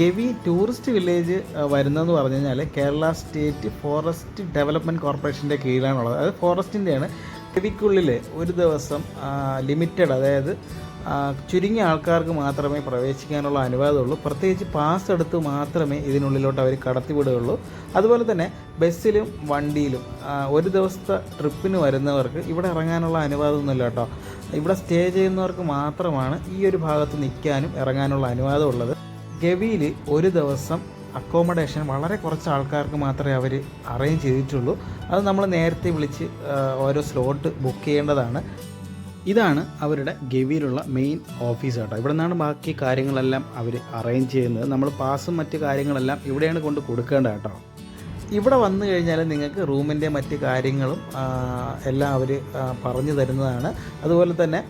ഗവി ടൂറിസ്റ്റ് വില്ലേജ് വരുന്നതെന്ന് പറഞ്ഞു കഴിഞ്ഞാൽ കേരള സ്റ്റേറ്റ് ഫോറസ്റ്റ് ഡെവലപ്മെന്റ് കോർപ്പറേഷന്റെ കീഴിലാണുള്ളത്. അത് ഫോറസ്റ്റിന്റെയാണ് ഗവിക്കുള്ളിൽ ഒരു ദിവസം ലിമിറ്റഡ് അതായത് ചുരുങ്ങിയ ആൾക്കാർക്ക് മാത്രമേ പ്രവേശിക്കാനുള്ള അനുവാദമുള്ളൂ. പ്രത്യേകിച്ച് പാസ് എടുത്ത് മാത്രമേ ഇതിനുള്ളിലോട്ട് അവർ കടത്തിവിടുകയുള്ളൂ അതുപോലെ തന്നെ ബസ്സിലും വണ്ടിയിലും ഒരു ദിവസത്തെ ട്രിപ്പിന് വരുന്നവർക്ക് ഇവിടെ ഇറങ്ങാനുള്ള അനുവാദമൊന്നുമില്ല കേട്ടോ. ഇവിടെ സ്റ്റേ ചെയ്യുന്നവർക്ക് മാത്രമാണ് ഈ ഒരു ഭാഗത്ത് നിൽക്കാനും ഇറങ്ങാനുള്ള അനുവാദമുള്ളത്. ഗവിയിൽ ഒരു ദിവസം അക്കോമഡേഷൻ വളരെ കുറച്ച് ആൾക്കാർക്ക് മാത്രമേ അവർ അറേഞ്ച് ചെയ്തിട്ടുള്ളൂ. അത് നമ്മൾ നേരത്തെ വിളിച്ച് ഓരോ സ്ലോട്ട് ബുക്ക് ചെയ്യേണ്ടതാണ്. ഇതാണ് അവരുടെ ഗവിയിലുള്ള മെയിൻ ഓഫീസ് കേട്ടോ ഇവിടെ നിന്നാണ് ബാക്കി കാര്യങ്ങളെല്ലാം അവർ അറേഞ്ച് ചെയ്യുന്നത്. നമ്മൾ പാസും മറ്റ് കാര്യങ്ങളെല്ലാം ഇവിടെയാണ് കൊണ്ട് കൊടുക്കേണ്ടത് കേട്ടോ. ഇവിടെ വന്നു കഴിഞ്ഞാൽ നിങ്ങൾക്ക് റൂമിന്റെ മറ്റ് കാര്യങ്ങളും എല്ലാം അവർ പറഞ്ഞു തരുന്നതാണ്. അതുപോലെ തന്നെ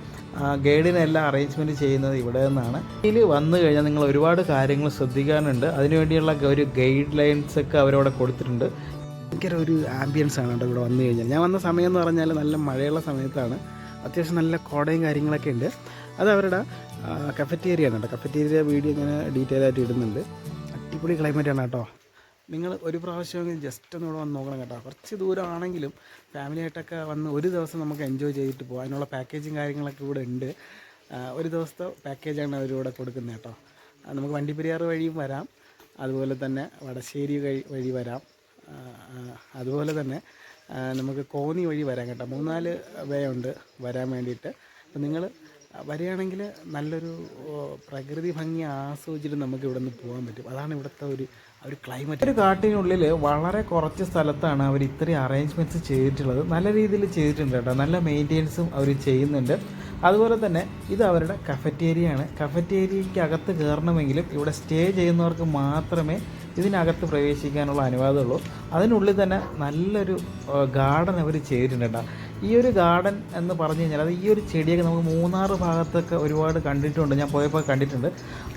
ഗൈഡിനെല്ലാം അറേഞ്ച്മെന്റ് ചെയ്യുന്നത് ഇവിടെ നിന്നാണ്. ഇതിൽ വന്നു കഴിഞ്ഞാൽ നിങ്ങൾ ഒരുപാട് കാര്യങ്ങൾ ശ്രദ്ധിക്കാനുണ്ട്. അതിനുവേണ്ടിയുള്ള ഒരു ഗൈഡ് ലൈൻസ് ഒക്കെ അവരവിടെ കൊടുത്തിട്ടുണ്ട്. ഭയങ്കര ഒരു ആംബിയൻസ് ആണ് കേട്ടോ ഇവിടെ വന്നു കഴിഞ്ഞാൽ. ഞാൻ വന്ന സമയം എന്ന് പറഞ്ഞാൽ നല്ല മഴയുള്ള സമയത്താണ്. അത്യാവശ്യം നല്ല കോടയും കാര്യങ്ങളൊക്കെ ഉണ്ട്. അത് അവരുടെ കഫറ്റേരിയ ആണ് കേട്ടോ. കഫറ്റേരിയ വീഡിയോ ഞാൻ ഡീറ്റെയിൽ ആയിട്ട് ഇടുന്നുണ്ട്. അടിപൊളി ക്ലൈമറ്റ് ആണ് കേട്ടോ. നിങ്ങൾ ഒരു പ്രാവശ്യമെങ്കിലും ജസ്റ്റ് ഒന്ന് ഇവിടെ വന്ന് നോക്കണം കേട്ടോ. കുറച്ച് ദൂരമാണെങ്കിലും ഫാമിലി ആയിട്ടൊക്കെ വന്ന് ഒരു ദിവസം നമുക്ക് എൻജോയ് ചെയ്തിട്ട് പോകാം അതിനുള്ള പാക്കേജും കാര്യങ്ങളൊക്കെ ഇവിടെ ഉണ്ട്. ഒരു ദിവസത്തെ പാക്കേജാണ് അവരിവിടെ കൊടുക്കുന്നത് കേട്ടോ. നമുക്ക് വണ്ടിപ്പെരിയാർ വഴിയും വരാം. അതുപോലെ തന്നെ വടശ്ശേരി വഴി വരാം. അതുപോലെ തന്നെ നമുക്ക് കോന്നി വഴി വരാം കേട്ടോ. മൂന്നാൽ വേ ഉണ്ട് വരാൻ വേണ്ടിയിട്ട്. അപ്പം നിങ്ങൾ വരികയാണെങ്കിൽ നല്ലൊരു പ്രകൃതി ഭംഗി ആസ്വദിച്ചിട്ട് നമുക്ക് ഇവിടെ നിന്ന് പോകാൻ പറ്റും. അതാണ് ഇവിടുത്തെ ഒരു ഒരു ക്ലൈമറ്റ് ഒരു കാട്ടിനുള്ളിൽ വളരെ കുറച്ച് സ്ഥലത്താണ് അവർ ഇത്രയും അറേഞ്ച്മെന്റ്സ് ചെയ്തിട്ടുള്ളത്. നല്ല രീതിയിൽ ചെയ്തിട്ടുണ്ട് കേട്ടോ. നല്ല മെയിന്റെനൻസും അവർ ചെയ്യുന്നുണ്ട്. അതുപോലെ തന്നെ ഇത് അവരുടെ കഫറ്റേരിയ ആണ് കഫറ്റേരിയയ്ക്ക് അകത്ത് കയറണമെങ്കിലും ഇവിടെ സ്റ്റേ ചെയ്യുന്നവർക്ക് മാത്രമേ ഇതിനകത്ത് പ്രവേശിക്കാനുള്ള അനുവാദമുള്ളൂ. അതിനുള്ളിൽ തന്നെ നല്ലൊരു ഗാർഡൻ അവർ ചെയ്തിട്ടുണ്ട് കേട്ടോ. ഈ ഒരു ഗാർഡൻ എന്ന് പറഞ്ഞു കഴിഞ്ഞാൽ അത് ഈ ഒരു ചെടിയൊക്കെ നമുക്ക് മൂന്നാറ് ഭാഗത്തൊക്കെ ഒരുപാട് കണ്ടിട്ടുണ്ട്. ഞാൻ പോയപ്പോൾ കണ്ടിട്ടുണ്ട്.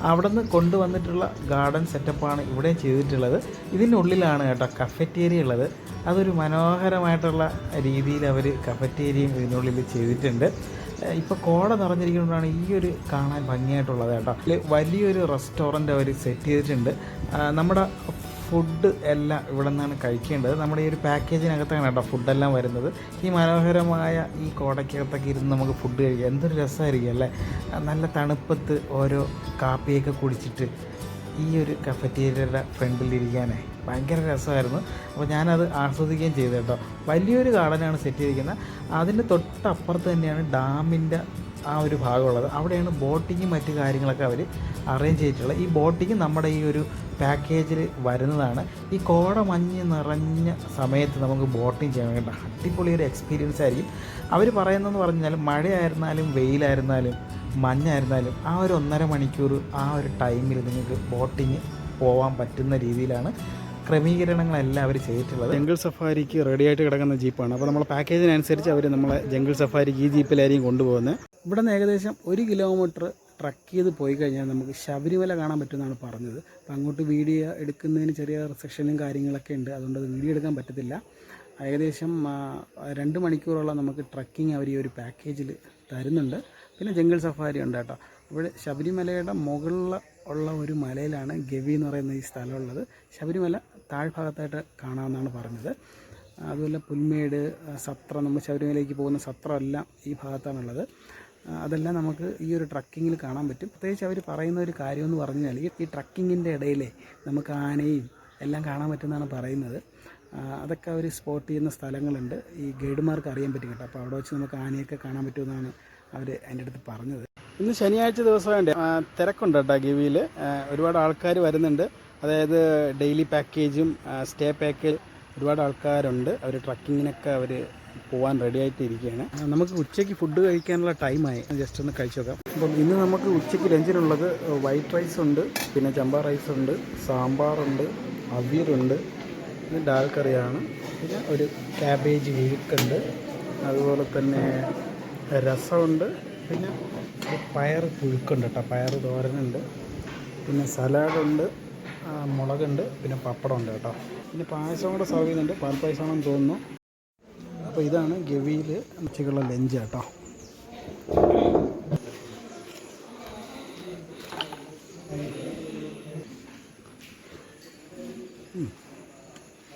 അവിടെ നിന്ന് കൊണ്ടുവന്നിട്ടുള്ള ഗാർഡൻ സെറ്റപ്പാണ് ഇവിടെ ചെയ്തിട്ടുള്ളത്. ഇതിനുള്ളിലാണ് കേട്ടോ കഫറ്റേരിയ ഉള്ളത്. അതൊരു മനോഹരമായിട്ടുള്ള രീതിയിൽ അവർ കഫറ്റേരിയയും ഇതിനുള്ളിൽ ചെയ്തിട്ടുണ്ട്. ഇപ്പോൾ കോട നിറഞ്ഞിരിക്കുന്നതാണ് ഈ ഒരു കാണാൻ ഭംഗിയായിട്ടുള്ളത് കേട്ടോ. വലിയൊരു റെസ്റ്റോറന്റ് അവർ സെറ്റ് ചെയ്തിട്ടുണ്ട്. നമ്മുടെ ഫുഡ് എല്ലാം ഇവിടെ നിന്നാണ് കഴിക്കേണ്ടത്. നമ്മുടെ ഈ ഒരു പാക്കേജിനകത്താണ് കേട്ടോ ഫുഡെല്ലാം വരുന്നത്. ഈ മനോഹരമായ ഈ കോടയ്ക്കകത്തൊക്കെ ഇരുന്ന് നമുക്ക് ഫുഡ് കഴിക്കാം. എന്തൊരു രസമായിരിക്കും അല്ലേ? നല്ല തണുപ്പത്ത് ഓരോ കാപ്പിയൊക്കെ കുടിച്ചിട്ട് ഈ ഒരു കഫറ്റീരിയയുടെ ഫ്രണ്ടിലിരിക്കാനേ. ഭയങ്കര രസമായിരുന്നു. അപ്പോൾ ഞാനത് ആസ്വദിക്കുകയും ചെയ്തു കേട്ടോ. വലിയൊരു ഗാർഡനാണ് സെറ്റ് ചെയ്തിരിക്കുന്നത്. അതിന്റെ തൊട്ടപ്പുറത്ത് തന്നെയാണ് ഡാമിന്റെ ആ ഒരു ഭാഗമുള്ളത്. അവിടെയാണ് ബോട്ടിങ്ങും മറ്റു കാര്യങ്ങളൊക്കെ അവർ അറേഞ്ച് ചെയ്തിട്ടുള്ളത്. ഈ ബോട്ടിങ് നമ്മുടെ ഈ ഒരു പാക്കേജിൽ വരുന്നതാണ്. ഈ കോട മഞ്ഞ് നിറഞ്ഞ സമയത്ത് നമുക്ക് ബോട്ടിങ് ചെയ്യണം കേട്ടോ അടിപൊളി ഒരു എക്സ്പീരിയൻസ് ആയിരിക്കും. അവർ പറയുന്നതെന്ന് പറഞ്ഞാൽ മഴയായിരുന്നാലും വെയിലായിരുന്നാലും മഞ്ഞായിരുന്നാലും ആ ഒരു ഒന്നര മണിക്കൂർ ആ ഒരു ടൈമിൽ നിങ്ങൾക്ക് ബോട്ടിങ് പോകാൻ പറ്റുന്ന രീതിയിലാണ് ക്രമീകരണങ്ങളെല്ലാം അവർ ചെയ്തിട്ടുള്ളത്. ജംഗിൾ സഫാരിക്ക് റെഡിയായിട്ട് കിടക്കുന്ന ജീപ്പാണ് അപ്പോൾ നമ്മളെ പാക്കേജിനനുസരിച്ച് അവർ നമ്മളെ ജംഗിൾ സഫാരിക്ക് ഈ ജീപ്പിലായിരിക്കും കൊണ്ടുപോകുന്നത് ഇവിടെ നിന്ന് ഏകദേശം ഒരു കിലോമീറ്റർ ട്രക്ക് ചെയ്ത് പോയി കഴിഞ്ഞാൽ നമുക്ക് ശബരിമല കാണാൻ പറ്റുമെന്നാണ് പറഞ്ഞത്. അപ്പോൾ അങ്ങോട്ട് വീഡിയോ എടുക്കുന്നതിന് ചെറിയ റിസക്ഷനും കാര്യങ്ങളൊക്കെ ഉണ്ട്. അതുകൊണ്ട് അത് വീഡിയോ എടുക്കാൻ പറ്റത്തില്ല. ഏകദേശം രണ്ട് മണിക്കൂറോളം നമുക്ക് ട്രക്കിംഗ് അവർ ഈ ഒരു പാക്കേജിൽ തരുന്നുണ്ട്. പിന്നെ ജംഗിൾ സഫാരി ഉണ്ട് കേട്ടോ. ഇവിടെ ശബരിമലയുടെ മുകളിൽ ഉള്ള ഒരു മലയിലാണ് ഗവി എന്ന് പറയുന്ന ഈ സ്ഥലമുള്ളത് ശബരിമല താഴ്ഭാഗത്തായിട്ട് കാണാമെന്നാണ് പറഞ്ഞത്. അതുപോലെ പുൽമേട് സത്ര നമ്മൾ ശബരിമലയിലേക്ക് പോകുന്ന സത്രം എല്ലാം ഈ ഭാഗത്താണുള്ളത്. അതെല്ലാം നമുക്ക് ഈ ഒരു ട്രക്കിങ്ങിൽ കാണാൻ പറ്റും. പ്രത്യേകിച്ച് അവർ പറയുന്ന ഒരു കാര്യമെന്ന് പറഞ്ഞാൽ ഈ ഈ ട്രക്കിങ്ങിന്റെ ഇടയിലേ നമുക്ക് ആനയും എല്ലാം കാണാൻ പറ്റുമെന്നാണ് പറയുന്നത്. അതൊക്കെ അവർ സ്പോട്ട് ചെയ്യുന്ന സ്ഥലങ്ങളുണ്ട്. ഈ ഗൈഡുമാർക്ക് അറിയാൻ പറ്റും കേട്ടോ. അപ്പോൾ അവിടെ വെച്ച് നമുക്ക് ആനയൊക്കെ കാണാൻ പറ്റുമെന്നാണ് അവർ എന്റെ അടുത്ത് പറഞ്ഞത്. ഇന്ന് ശനിയാഴ്ച ദിവസമുണ്ട് തിരക്കുണ്ട് കേട്ടോ ഗവിയിൽ ഒരുപാട് ആൾക്കാർ വരുന്നുണ്ട്. അതായത് ഡെയിലി പാക്കേജും സ്റ്റേ പാക്കേജ് ഒരുപാട് ആൾക്കാരുണ്ട്. അവർ ട്രക്കിങ്ങിനൊക്കെ അവർ പോകാൻ റെഡി ആയിട്ട് ഇരിക്കുകയാണ് നമുക്ക് ഉച്ചയ്ക്ക് ഫുഡ് കഴിക്കാനുള്ള ടൈമായി ജസ്റ്റ് ഒന്ന് കഴിച്ചു നോക്കാം. അപ്പം ഇന്ന് നമുക്ക് ഉച്ചയ്ക്ക് ലഞ്ചിനുള്ളത് വൈറ്റ് റൈസ് ഉണ്ട് പിന്നെ ചമ്പ റൈസ് ഉണ്ട് സാമ്പാറുണ്ട് അവിയലുണ്ട് പിന്നെ ഡാൽ കറിയാണ് പിന്നെ ഒരു ക്യാബേജ് വിഴുക്കുണ്ട് അതുപോലെ തന്നെ രസമുണ്ട് പിന്നെ പയർ പുഴുക്കുണ്ട് കേട്ടോ പയർ തോരനുണ്ട് പിന്നെ സലാഡുണ്ട് മുളകുണ്ട് പിന്നെ പപ്പടം ഉണ്ട് കേട്ടോ. പിന്നെ പായസം കൂടെ സെർവ് ചെയ്യുന്നുണ്ട്. പാൽ പായസമാണെന്ന് തോന്നുന്നു. അപ്പോൾ ഇതാണ് ഗവിയിൽ ഉച്ചയ്ക്കുള്ള ലഞ്ച് കേട്ടോ.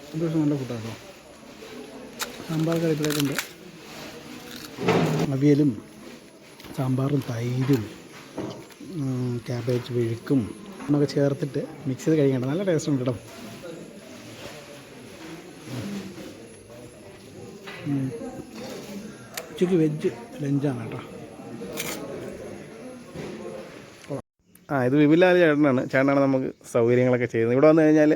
സന്തോഷം നല്ല ഫുഡാട്ടോ സാമ്പാർ കറി പ്ലേറ്റുണ്ട് അവിയലും സാമ്പാറും തൈരും ക്യാബേജ് വെഴുക്കും എന്നൊക്കെ ചേർത്തിട്ട് മിക്സ് ചെയ്ത് കഴിക്കണം നല്ല ടേസ്റ്റ് ഉണ്ട് കേട്ടോ. ഉച്ചയ്ക്ക് വെജ് ലഞ്ചാണ് കേട്ടോ ആ ഇത് വിപിലാൽ ചേട്ടനാണ്. ചേട്ടനാണ് നമുക്ക് സൗകര്യങ്ങളൊക്കെ ചെയ്യുന്നത്. ഇവിടെ വന്നു കഴിഞ്ഞാൽ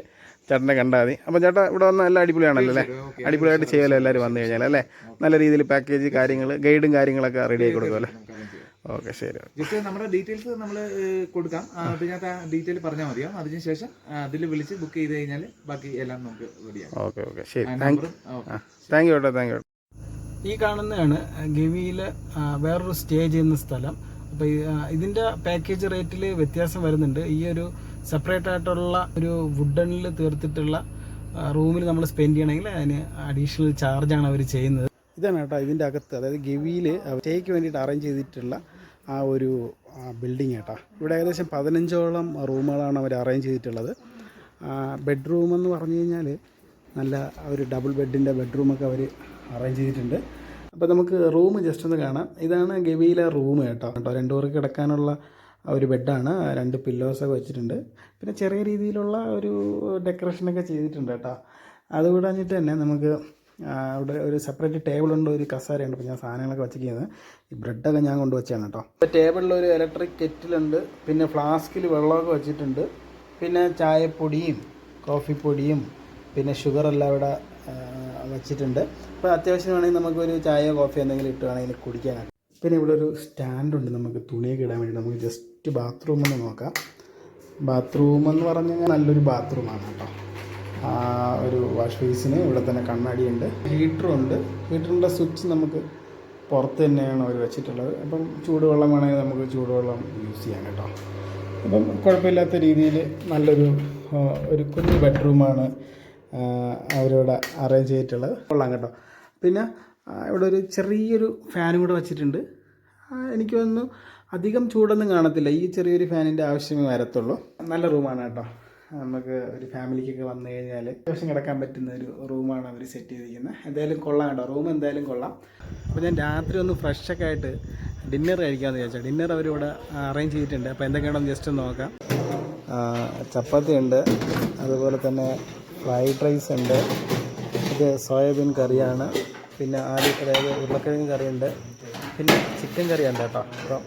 ചേട്ടനെ കണ്ടാൽ മതി. അപ്പോൾ ചേട്ടാ ഇവിടെ വന്നാൽ എല്ലാം അടിപൊളിയാണല്ലോ അല്ലേ? അടിപൊളിയായിട്ട് ചെയ്യാലോ എല്ലാവരും വന്നു കഴിഞ്ഞാൽ അല്ലേ? നല്ല രീതിയിൽ പാക്കേജ് കാര്യങ്ങൾ ഗൈഡും കാര്യങ്ങളൊക്കെ റെഡി ആക്കി കൊടുക്കുമല്ലേ ഓക്കെ ശരി. ജസ്റ്റ് നമ്മുടെ ഡീറ്റെയിൽസ് നമ്മൾ കൊടുക്കാം. അതിനകത്ത് ആ ഡീറ്റെയിൽ പറഞ്ഞാൽ മതിയോ അതിനുശേഷം അതിൽ വിളിച്ച് ബുക്ക് ചെയ്ത് കഴിഞ്ഞാൽ ബാക്കി എല്ലാം നമുക്ക് റെഡിയാവും ഓക്കെ ഓക്കെ ശരി. താങ്ക് നമ്പറും ഓക്കെ താങ്ക് യു കേട്ടോ താങ്ക് യു ഈ കാണുന്നതാണ് ഗവിയിലെ വേറൊരു സ്റ്റേ ചെയ്യുന്ന സ്ഥലം. അപ്പോൾ ഇതിന്റെ പാക്കേജ് റേറ്റിൽ വ്യത്യാസം വരുന്നുണ്ട്. ഈ ഒരു സെപ്പറേറ്റ് ആയിട്ടുള്ള ഒരു വുഡനിൽ തീർത്തിട്ടുള്ള റൂമിൽ നമ്മൾ സ്പെൻഡ് ചെയ്യണമെങ്കിൽ അതിന് അഡീഷണൽ ചാർജാണ് അവർ ചെയ്യുന്നത്. ഇതാണ് കേട്ടോ ഇതിന്റെ അകത്ത്. അതായത് ഗവിയിൽ സ്റ്റേക്ക് വേണ്ടിയിട്ട് അറേഞ്ച് ചെയ്തിട്ടുള്ള ആ ഒരു ബിൽഡിംഗ് കേട്ടോ ഇവിടെ ഏകദേശം പതിനഞ്ചോളം റൂമുകളാണ് അവർ അറേഞ്ച് ചെയ്തിട്ടുള്ളത്. ബെഡ്റൂം എന്ന് പറഞ്ഞു കഴിഞ്ഞാൽ നല്ല ഒരു ഡബിൾ ബെഡിന്റെ ബെഡ്റൂമൊക്കെ അവർ അറേഞ്ച് ചെയ്തിട്ടുണ്ട്. അപ്പോൾ നമുക്ക് റൂം ജസ്റ്റ് ഒന്ന് കാണാം. ഇതാണ് ഗവിയിലെ റൂം കേട്ടോ കേട്ടോ രണ്ടു പേർക്ക് കിടക്കാനുള്ള ഒരു ബെഡാണ് രണ്ട് പില്ലോസൊക്കെ വെച്ചിട്ടുണ്ട്. പിന്നെ ചെറിയ രീതിയിലുള്ള ഒരു ഡെക്കറേഷനൊക്കെ ചെയ്തിട്ടുണ്ട് കേട്ടോ അതുകൂടാഞ്ഞിട്ട് തന്നെ നമുക്ക് അവിടെ ഒരു സെപ്പറേറ്റ് ടേബിളുണ്ട് ഒരു കസേരയുണ്ട്. അപ്പോൾ ഞാൻ സാധനങ്ങളൊക്കെ വെച്ചിരിക്കുന്നത്. ഈ ബ്രെഡൊക്കെ ഞാൻ കൊണ്ടുവച്ചാണ് കേട്ടോ. ടേബിളിൽ ഒരു ഇലക്ട്രിക് കെറ്റിലുണ്ട് പിന്നെ ഫ്ലാസ്കിൽ വെള്ളമൊക്കെ വെച്ചിട്ടുണ്ട്. പിന്നെ ചായപ്പൊടിയും കോഫിപ്പൊടിയും പിന്നെ ഷുഗറെല്ലാം ഇവിടെ അവിടെ വെച്ചിട്ടുണ്ട്. അപ്പോൾ അത്യാവശ്യം വേണമെങ്കിൽ നമുക്കൊരു ചായയോ കോഫി എന്തെങ്കിലും ഇട്ട് വേണമെങ്കിൽ കുടിക്കാനായിട്ട്. പിന്നെ ഇവിടെ ഒരു സ്റ്റാൻഡുണ്ട് നമുക്ക് തുണിയൊക്കെ ഇടാൻ വേണ്ടി. നമുക്ക് ജസ്റ്റ് ബാത്റൂമെന്ന് നോക്കാം. ബാത്റൂം എന്ന് നല്ലൊരു ബാത്റൂമാണ് കേട്ടോ. ഒരു വാഷ് ബേസിന് ഇവിടെ തന്നെ കണ്ണാടിയുണ്ട്. ഹീറ്ററും ഉണ്ട് ഹീറ്ററിന്റെ സ്വിച്ച് നമുക്ക് പുറത്ത് തന്നെയാണ് അവർ വെച്ചിട്ടുള്ളത്. അപ്പം ചൂടുവെള്ളം വേണമെങ്കിൽ നമുക്ക് ചൂടുവെള്ളം യൂസ് ചെയ്യാം കേട്ടോ. അപ്പം കുഴപ്പമില്ലാത്ത രീതിയിൽ നല്ലൊരു ഒരു കുഞ്ഞു ബെഡ്റൂമാണ് അവരിവിടെ അറേഞ്ച് ചെയ്തിട്ടുള്ളത്. കൊള്ളാം കേട്ടോ. പിന്നെ ഇവിടെ ഒരു ചെറിയൊരു ഫാനും കൂടെ വെച്ചിട്ടുണ്ട്. എനിക്ക് തോന്നുന്നു അധികം ചൂടൊന്നും കാണത്തില്ല. ഈ ചെറിയൊരു ഫാനിന്റെ ആവശ്യമേ വരത്തുള്ളൂ. നല്ല റൂമാണ് കേട്ടോ. നമുക്ക് ഒരു ഫാമിലിക്കൊക്കെ വന്നു കഴിഞ്ഞാൽ അത്യാവശ്യം കിടക്കാൻ പറ്റുന്ന ഒരു റൂമാണ് അവർ സെറ്റ് ചെയ്തിരിക്കുന്നത്. എന്തായാലും കൊള്ളാം കേട്ടോ. റൂം എന്തായാലും കൊള്ളാം. അപ്പോൾ ഞാൻ രാത്രി ഒന്ന് ഫ്രഷൊക്കെ ആയിട്ട് ഡിന്നർ കഴിക്കാമെന്ന് വിചാരിച്ചാൽ ഡിന്നർ അവരിവിടെ അറേഞ്ച് ചെയ്തിട്ടുണ്ട്. അപ്പോൾ എന്തൊക്കെയാണെന്ന് ജസ്റ്റ് ഒന്ന് നോക്കാം. ചപ്പാത്തി ഉണ്ട്. അതുപോലെ തന്നെ ഫ്രൈഡ് റൈസ് ഉണ്ട്. ഇത് സോയാബീൻ കറിയാണ്. പിന്നെ ആദ്യം അതായത് ഉരുളക്കിഴങ്ങ് കറിയുണ്ട്. പിന്നെ ചിക്കൻ കറിയുണ്ട് കേട്ടോ. അപ്പം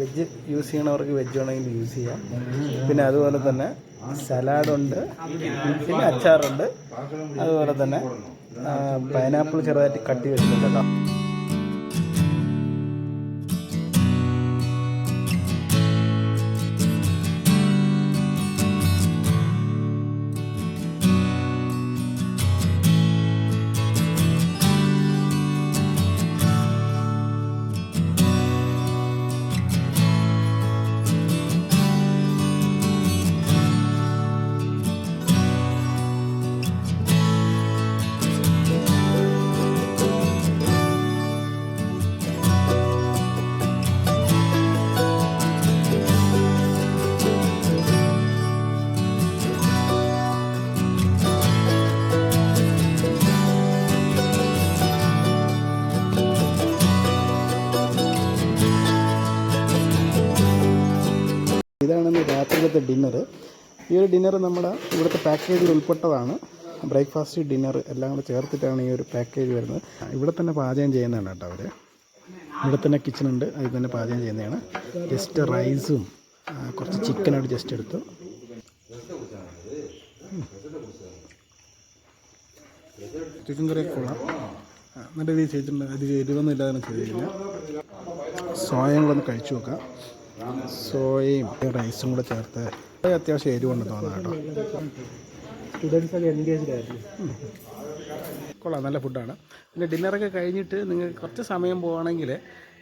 വെജ് യൂസ് ചെയ്യണവർക്ക് വെജ് വേണമെങ്കിൽ യൂസ് ചെയ്യാം. പിന്നെ അതുപോലെ തന്നെ സലാഡുണ്ട് പിന്നെ അച്ചാറുണ്ട്. അതുപോലെ തന്നെ പൈനാപ്പിൾ ചെറുതായിട്ട് കട്ടി വെച്ചിട്ടുണ്ട്. കേട്ടോ ഇവിടുത്തെ ഡിന്നർ ഈ ഒരു ഡിന്നർ നമ്മുടെ ഇവിടുത്തെ പാക്കേജിൽ ഉൾപ്പെട്ടതാണ്. ബ്രേക്ക്ഫാസ്റ്റ് ഡിന്നർ എല്ലാം കൂടെ ചേർത്തിട്ടാണ് ഈ ഒരു പാക്കേജ് വരുന്നത്. ഇവിടെ തന്നെ പാചകം ചെയ്യുന്നതാണ് കേട്ടോ അവർ ഇവിടെ തന്നെ കിച്ചണുണ്ട് അതിൽ തന്നെ പാചകം ചെയ്യുന്നതാണ്. ജസ്റ്റ് റൈസും കുറച്ച് ചിക്കനോട് ജസ്റ്റ് എടുത്തു. ചിക്കൻ കറി കൊള്ളാം. നല്ല രീതിയിൽ ചെയ്തിട്ടുണ്ട്. അത് എരിവൊന്നും ഇല്ലാതെ ചെയ്തിട്ടില്ല. ഒന്ന് കഴിച്ചു നോക്കാം. സോയയും റൈസും കൂടെ ചേർത്ത് അത് അത്യാവശ്യം എരിവുണ്ട് തോന്നുന്നു കേട്ടോ. കൊള്ളാം നല്ല ഫുഡാണ് പിന്നെ ഡിന്നറൊക്കെ കഴിഞ്ഞിട്ട് നിങ്ങൾ കുറച്ച് സമയം പോവുകയാണെങ്കിൽ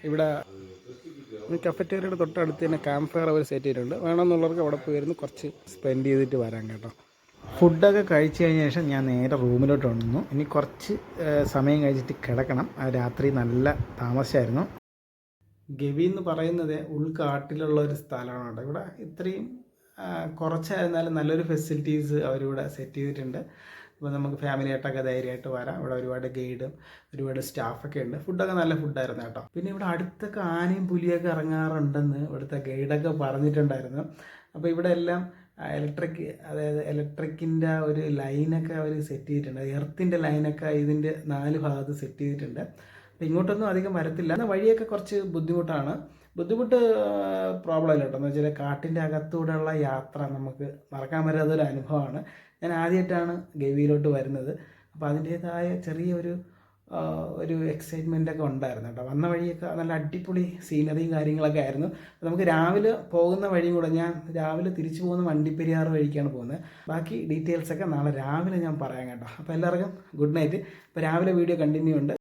ഇവിടെ കഫറ്റേറിയയുടെ തൊട്ടടുത്ത് തന്നെ ക്യാമ്പ് ഫയർ അവർ സെറ്റ് ചെയ്തിട്ടുണ്ട്. വേണമെന്നുള്ളവർക്ക് അവിടെ പോയിരുന്നു കുറച്ച് സ്പെൻഡ് ചെയ്തിട്ട് വരാം കേട്ടോ. ഫുഡൊക്കെ കഴിച്ച് കഴിഞ്ഞ ശേഷം ഞാൻ നേരെ റൂമിലോട്ട് വന്നു. ഇനി കുറച്ച് സമയം കഴിച്ചിട്ട് കിടക്കണം. രാത്രി നല്ല താമസമായിരുന്നു ഗവി എന്ന് പറയുന്നത് ഉൾക്കാട്ടിലുള്ള ഒരു സ്ഥലമാണ്. കേട്ടോ ഇവിടെ ഇത്രയും കുറച്ചായിരുന്നാലും നല്ലൊരു ഫെസിലിറ്റീസ് അവരിവിടെ സെറ്റ് ചെയ്തിട്ടുണ്ട്. അപ്പോൾ നമുക്ക് ഫാമിലി ആയിട്ടൊക്കെ ധൈര്യമായിട്ട് വരാം. ഇവിടെ ഒരുപാട് ഗൈഡും ഒരുപാട് സ്റ്റാഫൊക്കെ ഉണ്ട്. ഫുഡൊക്കെ നല്ല ഫുഡായിരുന്നു കേട്ടോ. പിന്നെ ഇവിടെ അടുത്തൊക്കെ ആനയും പുലിയൊക്കെ ഇറങ്ങാറുണ്ടെന്ന് ഇവിടുത്തെ ഗൈഡൊക്കെ പറഞ്ഞിട്ടുണ്ടായിരുന്നു. അപ്പോൾ ഇവിടെ എല്ലാം ഇലക്ട്രിക് അതായത് ഇലക്ട്രിക്കിന്റെ ഒരു ലൈനൊക്കെ അവർ സെറ്റ് ചെയ്തിട്ടുണ്ട്. എർത്തിന്റെ ലൈനൊക്കെ ഇതിന്റെ നാല് ഭാഗത്ത് സെറ്റ് ചെയ്തിട്ടുണ്ട്. ഇങ്ങോട്ടൊന്നും അധികം വരത്തില്ല. എന്നാൽ വഴിയൊക്കെ കുറച്ച് ബുദ്ധിമുട്ടാണ്. ബുദ്ധിമുട്ട് പ്രോബ്ലം ഇല്ല കേട്ടോ. എന്ന് വെച്ചാൽ കാട്ടിന്റെ അകത്തൂടെയുള്ള യാത്ര നമുക്ക് മറക്കാൻ പറ്റാത്തൊരു അനുഭവമാണ്. ഞാൻ ആദ്യമായിട്ടാണ് ഗവിയിലോട്ട് വരുന്നത്. അപ്പോൾ അതിന്റേതായ ചെറിയൊരു ഒരു എക്സൈറ്റ്മെന്റ് ഒക്കെ ഉണ്ടായിരുന്നു കേട്ടോ. വന്ന വഴിയൊക്കെ നല്ല അടിപൊളി സീനറിയും കാര്യങ്ങളൊക്കെ ആയിരുന്നു. നമുക്ക് രാവിലെ പോകുന്ന വഴിയും കൂടെ ഞാൻ രാവിലെ തിരിച്ചു പോകുന്ന വണ്ടിപ്പെരിയാർ വഴിക്കാണ് പോകുന്നത്. ബാക്കി ഡീറ്റെയിൽസൊക്കെ നാളെ രാവിലെ ഞാൻ പറയാം കേട്ടോ. അപ്പോൾ എല്ലാവർക്കും ഗുഡ് നൈറ്റ് അപ്പോൾ രാവിലെ വീഡിയോ കണ്ടിന്യൂ ഉണ്ട്.